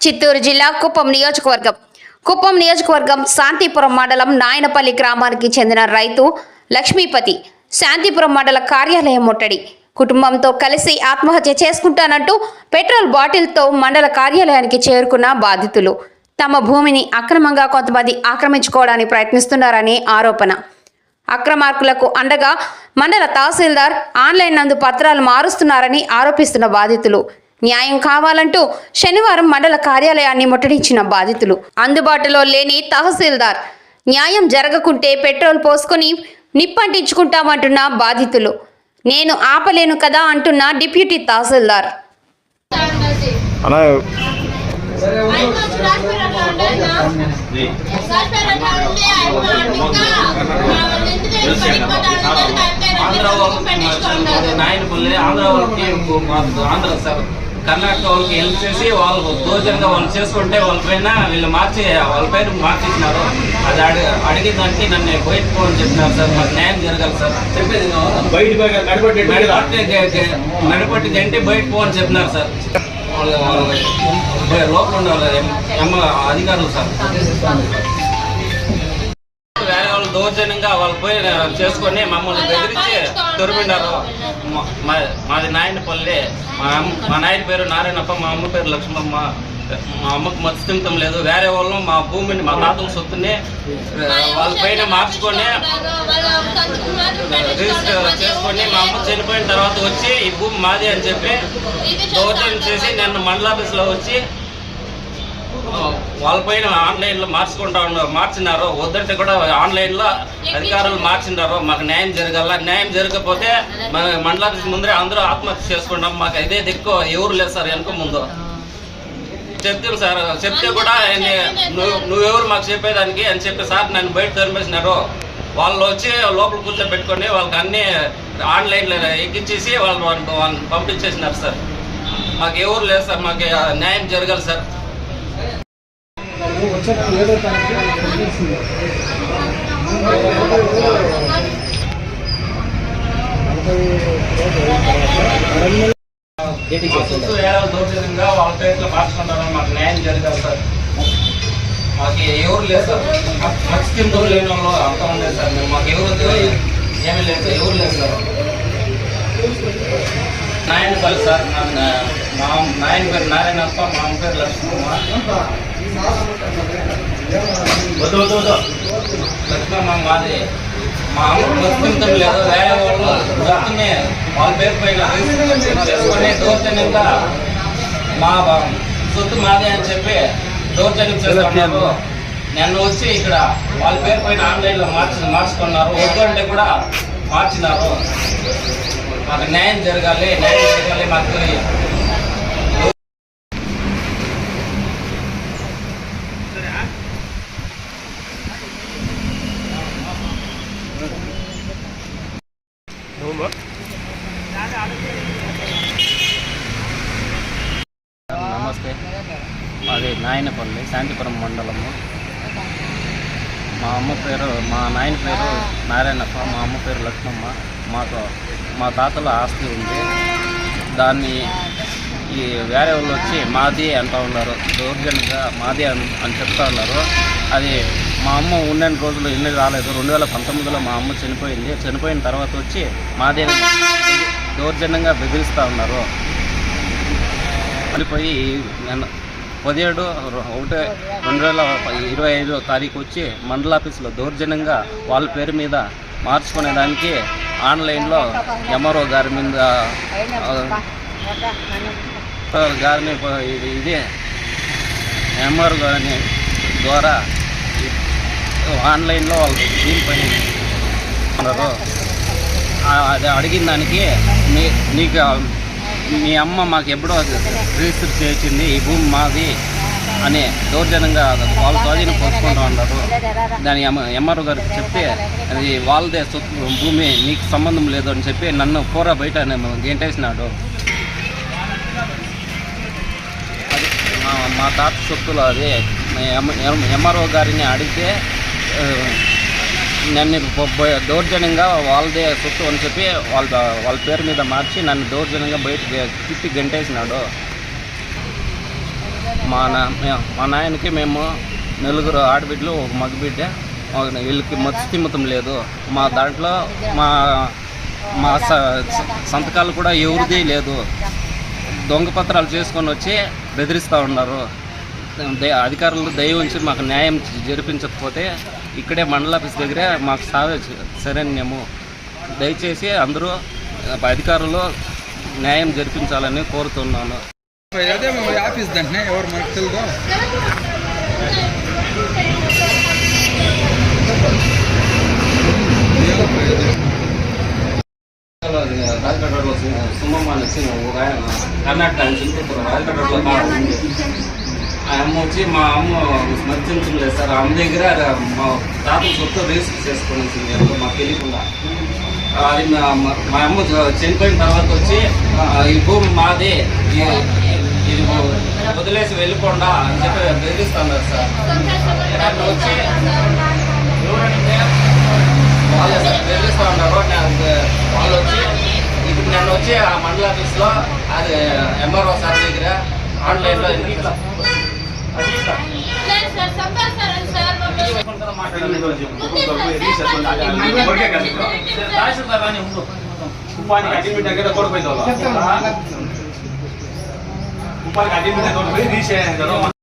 చిత్తూరు జిల్లా కుప్పం నియోజకవర్గం. కుప్పం నియోజకవర్గం శాంతిపురం మండలం నాయనపల్లి గ్రామానికి చెందిన రైతు లక్ష్మీపతి శాంతిపురం మండల కార్యాలయం ముట్టడి. కుటుంబంతో కలిసి ఆత్మహత్య చేసుకుంటానంటూ పెట్రోల్ బాటిల్తో మండల కార్యాలయానికి చేరుకున్న బాధితులు. తమ భూమిని అక్రమంగా కొంతమంది ఆక్రమించుకోవడానికి ప్రయత్నిస్తున్నారని ఆరోపణ. అక్రమార్కులకు అండగా మండల తహసీల్దార్ ఆన్లైన్ నందు పత్రాలు మారుస్తున్నారని ఆరోపిస్తున్న బాధితులు. న్యాయం కావాలంటూ శనివారం మండల కార్యాలయాన్ని ముట్టడించిన బాధితులు. అందుబాటులో లేని తహసీల్దార్. న్యాయం జరగకుంటే పెట్రోల్ పోసుకొని నిప్పంటించుకుంటామంటున్న బాధితులు. నేను ఆపలేను కదా అంటున్న డిప్యూటీ తహసీల్దార్. ఆంధ్ర ఆంధ్ర కర్ణాటక వాళ్ళకి హెల్ప్ చేసి వాళ్ళు దోచంగా వాళ్ళు చేసుకుంటే వాళ్ళ పైన వీళ్ళు మార్చి వాళ్ళ పైన మార్చేసినారు. అది అడి అడిగిన దానికి నన్ను బయట పోని చెప్పినారు సార్ మాకు న్యాయం జరగాలి సార్. చెప్పేది నడిపట్టి గంటే బయట పోని చెప్పినారు సార్. వాళ్ళు లోపల ఉండాలి ఎమ్మ అధికారులు సార్. వేరే వాళ్ళు దౌర్జన్యంగా వాళ్ళు పోయి చేసుకొని మమ్మల్ని బెదిరించి తొరిమినారు మా- మా- మాది నాయనపల్లి మా అమ్మ మా నాయన పేరు నారాయణప్ప మా అమ్మ పేరు లక్ష్మమ్మ. మా అమ్మకు మత్స్యంతం లేదు. వేరే వాళ్ళు మా భూమిని మా తాతల సొత్తుని వాళ్ళ పైన మార్చుకొని రిజిస్టర్ చేసుకొని మా అమ్మ చనిపోయిన తర్వాత వచ్చి ఈ భూమి మాది అని చెప్పి దౌర్జన్యం చేసి నన్ను మండల ఆఫీస్లో వచ్చి వాళ్ళ పైన ఆన్లైన్లో మార్చుకుంటా ఉన్నారు మార్చినారు వద్దంటే కూడా ఆన్లైన్లో అధికారులు మార్చినారు మాకు న్యాయం జరగాల. న్యాయం జరగకపోతే మా మండలాఫీస్ ముందరే అందరూ ఆత్మహత్య చేసుకుంటాం. మాకు ఇదే దిక్కు ఎవరు లేదు సార్ వెనుక ముందు. చెప్తాను సార్ చెప్తే కూడా నువ్వు నువ్వెవరు మాకు చెప్పేదానికి అని చెప్పి సార్ నన్ను బయట తరిమేసినారు. వాళ్ళు వచ్చి లోపల కూర్చోబెట్టుకొని వాళ్ళకి అన్ని ఆన్లైన్లో ఎక్కించేసి వాళ్ళు వాళ్ళని వాళ్ళని పంపించేసినారు సార్. మాకు ఎవరు లేదు సార్ మాకు న్యాయం జరగాలి సార్. సొత్తు ఏదో దౌర్జన్యంగా వాళ్ళ పేర్లు మార్చుకుంటారు మాకు న్యాయం జరగాలి సార్. మాకు ఎవరు లేదు సార్. మత్స్యంతో లేని వాళ్ళు అంతా ఉండేది సార్ మేము మాకు ఎవరు ఏమీ లేదు సార్. ఎవరు లేదు సార్. నాయనపల్లి సార్ నా- మా నాయన పేరు నారాయణప్ప మా అమ్మ పేరు లక్ష్మమ్మ. వద్దు వద్దు వద్దు. లక్ష్మమ్మ మాది. మా అమ్మ మత్స్యంతం లేదు వేరే వాళ్ళు సొత్తుని వాళ్ళ పేరు పైన. రిజిస్ట్రేషన్ చేసుకొని దౌర్జన్యంగా మా సొత్తు మాదే అని చెప్పి దౌర్జన్యం చేస్తున్నారు. నన్ను వచ్చి ఇక్కడ వాళ్ళ పేరు పైన ఆన్లైన్లో మార్చి మార్చుకున్నారు. వద్దు అంటే కూడా మార్చినారు. మాకు న్యాయం జరగాలి న్యాయం జరగాలి మాకు నమస్తే. మాది నాయనపల్లి శాంతిపురం మండలము. మా అమ్మ పేరు మా నాయన పేరు నారాయణప్ప మా అమ్మ పేరు లక్ష్మమ్మ. మాకు మా తాతల ఆస్తి ఉంది. దాన్ని ఈ వేరే వాళ్ళు వచ్చి మాది అంటూ ఉన్నారు. దౌర్జన్యంగా మాది అని అని చెప్తా ఉన్నారు. అది మా అమ్మ ఉన్న రోజులు ఎన్ని రాలేదు. రెండు వేల పంతొమ్మిదిలో మా అమ్మ చనిపోయింది. చనిపోయిన తర్వాత వచ్చి మాది దౌర్జన్యంగా బెదిరిస్తూ ఉన్నారు. చనిపోయి నేను పదిహేడు ఒకటి రెండు వేల ఇరవై ఐదో తారీఖు వచ్చి మండల ఆఫీస్లో దౌర్జన్యంగా వాళ్ళ పేరు మీద మార్చుకునేదానికి ఆన్లైన్లో ఎంఆర్ఓ గారి మీద గారిని ఇది ఎంఆర్ఓ గారిని ద్వారా ఆన్లైన్లో వాళ్ళు దీనిపైన ఉన్నారు. అది అడిగిన దానికి నీ నీకు మీ అమ్మ మాకు ఎప్పుడో రిజిస్టర్ చేసింది ఈ భూమి మాది అని దౌర్జన్యంగా వాళ్ళ స్వాధీన దాని ఎంఆర్ఓ గారికి చెప్తే అది వాళ్ళదే భూమి నీకు సంబంధం లేదు అని చెప్పి నన్ను కూర బయట నేను గెంటేసినాడు. అది మా తాత సొత్తులో అది. ఎంఆర్ఓ గారిని అడిగితే నన్ను దౌర్జన్యంగా వాళ్ళదే సొత్తు అని చెప్పి వాళ్ళ వాళ్ళ పేరు మీద మార్చి నన్ను దౌర్జన్యంగా బయట తిప్పి గంటేసినాడు. మా నా మా నాయనకి మేము నలుగురు ఆడబిడ్డలు ఒక మగబిడ్డ వీళ్ళకి మత్స్యమతం లేదు. మా దాంట్లో మా మా స- సంతకాలు కూడా ఎవరిది లేదు. దొంగ పత్రాలు చేసుకొని వచ్చి బెదిరిస్తూ ఉన్నారు. అధికారులు దయ ఉంచి మాకు న్యాయం జరిపించకపోతే ఇక్కడే మండల ఆఫీస్ దగ్గరే మాకు సావే శరణ్యము దయచేసి అందరూ అధికారులు న్యాయం జరిపించాలని కోరుతున్నాను. అదే ఆఫీస్ దాంట్నే ఎవరు మనకు తెలుగు రాజకీయ రోడ్లో సుమమ్మ అని వచ్చి ఒక ఆయన కర్ణాటక. ఆ అమ్మ వచ్చి మా అమ్మ స్మరించలేదు సార్ అమ్మ దగ్గర మా తాత సొత్తు రిజిస్టర్ చేసుకుని ఎవరు మాకు తెలియకుండా అది మా- అమ్మ చనిపోయిన తర్వాత వచ్చి ఈ భూమి మాది ఇది వదిలేసి వెళ్ళకుండా అని చెప్పి బెదిరిస్తున్నారు సార్ అట్లా వచ్చి వాళ్ళు సార్ బెదిరిస్తూ ఉన్నారు వాళ్ళు వచ్చి ఇప్పుడు నన్ను వచ్చి ఆ మండల ఆఫీస్లో అది ఎంఆర్ఓ సార్ దగ్గర ఆన్లైన్లో ఇట్లా అది ఇట్లా. ઉપર ગાડી મને તો ભરી છે